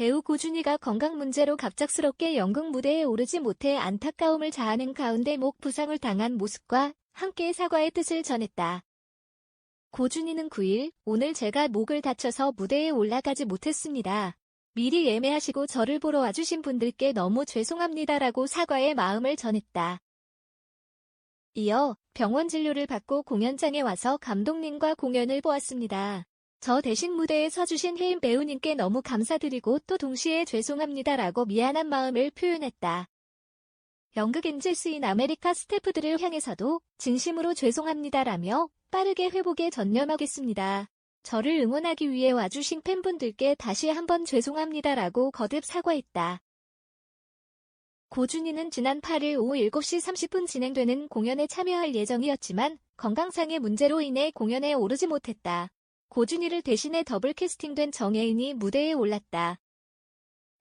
배우 고준희가 건강 문제로 갑작스럽게 연극 무대에 오르지 못해 안타까움을 자아낸 가운데 목 부상을 당한 모습과 함께 사과의 뜻을 전했다. 고준희는 9일, 오늘 제가 목을 다쳐서 무대에 올라가지 못했습니다. 미리 예매하시고 저를 보러 와주신 분들께 너무 죄송합니다라고 사과의 마음을 전했다. 이어 병원 진료를 받고 공연장에 와서 감독님과 공연을 보았습니다. 저 대신 무대에 서주신 혜인 배우님께 너무 감사드리고 또 동시에 죄송합니다라고 미안한 마음을 표현했다. 연극 엔젤스인 아메리카 스태프들을 향해서도 진심으로 죄송합니다라며 빠르게 회복에 전념하겠습니다. 저를 응원하기 위해 와주신 팬분들께 다시 한번 죄송합니다라고 거듭 사과했다. 고준희는 지난 8일 오후 7시 30분 진행되는 공연에 참여할 예정이었지만 건강상의 문제로 인해 공연에 오르지 못했다. 고준희를 대신해 더블 캐스팅된 정혜인이 무대에 올랐다.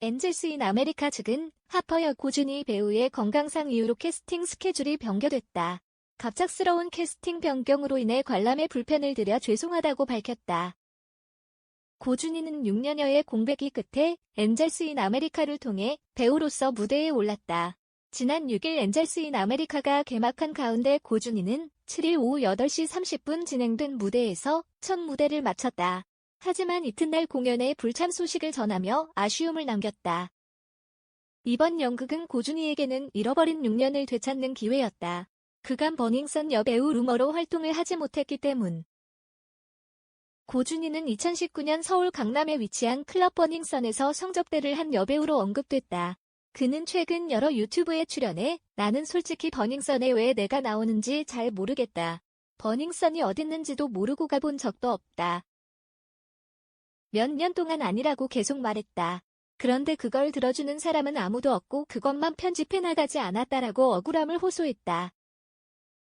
엔젤스 인 아메리카 측은 하퍼여 고준희 배우의 건강상 이유로 캐스팅 스케줄이 변경됐다. 갑작스러운 캐스팅 변경으로 인해 관람에 불편을 드려 죄송하다고 밝혔다. 고준희는 6년여의 공백기 끝에 엔젤스 인 아메리카를 통해 배우로서 무대에 올랐다. 지난 6일 엔젤스인 아메리카가 개막한 가운데 고준희는 7일 오후 8시 30분 진행된 무대에서 첫 무대를 마쳤다. 하지만 이튿날 공연에 불참 소식을 전하며 아쉬움을 남겼다. 이번 연극은 고준희에게는 잃어버린 6년을 되찾는 기회였다. 그간 버닝썬 여배우 루머로 활동을 하지 못했기 때문. 고준희는 2019년 서울 강남에 위치한 클럽 버닝썬에서 성적대를 한 여배우로 언급됐다. 그는 최근 여러 유튜브에 출연해 나는 솔직히 버닝썬에 왜 내가 나오는지 잘 모르겠다. 버닝썬이 어딨는지도 모르고 가본 적도 없다. 몇 년 동안 아니라고 계속 말했다. 그런데 그걸 들어주는 사람은 아무도 없고 그것만 편집해 나가지 않았다라고 억울함을 호소했다.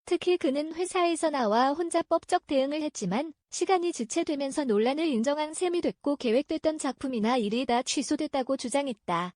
특히 그는 회사에서 나와 혼자 법적 대응을 했지만 시간이 지체되면서 논란을 인정한 셈이 됐고 계획됐던 작품이나 일이 다 취소됐다고 주장했다.